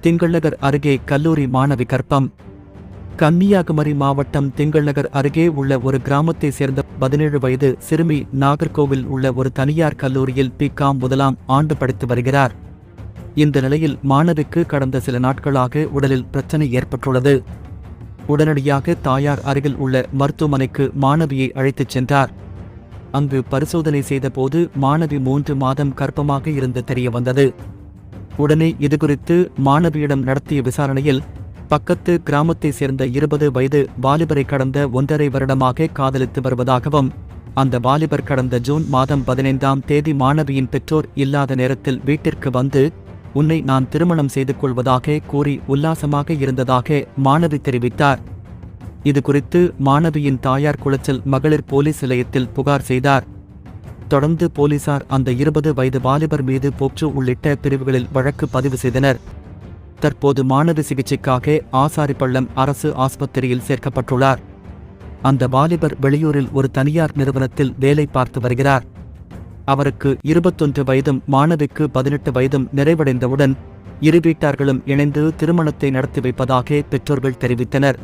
திங்கள்நகர் அருகே கல்லூரி மாணவி கற்பம். கன்னியாகுமரி மாவட்டம் திங்கள்நகர் அருகே உள்ள ஒரு கிராமத்தை சேர்ந்த பதினேழு வயது சிறுமி நாகர்கோவில் உள்ள ஒரு தனியார் கல்லூரியில் பிகாம் முதலாம் ஆண்டு படித்து வருகிறார். இந்த நிலையில் மாணவிக்கு கடந்த சில நாட்களாக உடலில் பிரச்சனை ஏற்பட்டுள்ளது. உடனடியாக தாயார் அருகில் உள்ள மருத்துவமனைக்கு மாணவியை அழைத்துச் சென்றார். அங்கு பரிசோதனை செய்தபோது மாணவி மூன்று மாதம் கர்ப்பமாக இருந்து தெரிய வந்தது. உடனே இதுகுறித்து மாணவியிடம் நடத்திய விசாரணையில் பக்கத்து கிராமத்தை சேர்ந்த இருபது வயது வாலிபரை கடந்த ஒன்றரை வருடமாக காதலித்து வருவதாகவும் அந்த வாலிபர் கடந்த ஜூன் மாதம் பதினைந்தாம் தேதி மாணவியின் பெற்றோர் இல்லாத நேரத்தில் வீட்டிற்கு வந்து உன்னை நான் திருமணம் செய்து கொள்வதாக கூறி உல்லாசமாக இருந்ததாக மாணவி தெரிவித்தார். இது குறித்து மாணவியின் தாயார் குளச்சல் மகளிர் போலீஸ் நிலையத்தில் புகார் செய்தார். தொடர்ந்து போலீசார் அந்த இருபது வயது வாலிபர் மீது போக்சோ உள்ளிட்ட பிரிவுகளில் வழக்கு பதிவு செய்தனர். தற்போது மாணவி சிகிச்சைக்காக ஆசாரிப்பள்ளம் அரசு ஆஸ்பத்திரியில் சேர்க்கப்பட்டுள்ளார். அந்த வாலிபர் வெளியூரில் ஒரு தனியார் நிறுவனத்தில் வேலை பார்த்து வருகிறார். அவருக்கு இருபத்தொன்று வயதும் மாணவிக்கு பதினெட்டு வயதும் நிறைவடைந்தவுடன் இரு வீட்டார்களும் இணைந்து திருமணத்தை நடத்தி வைப்பதாக பெற்றோர்கள் தெரிவித்தனர்.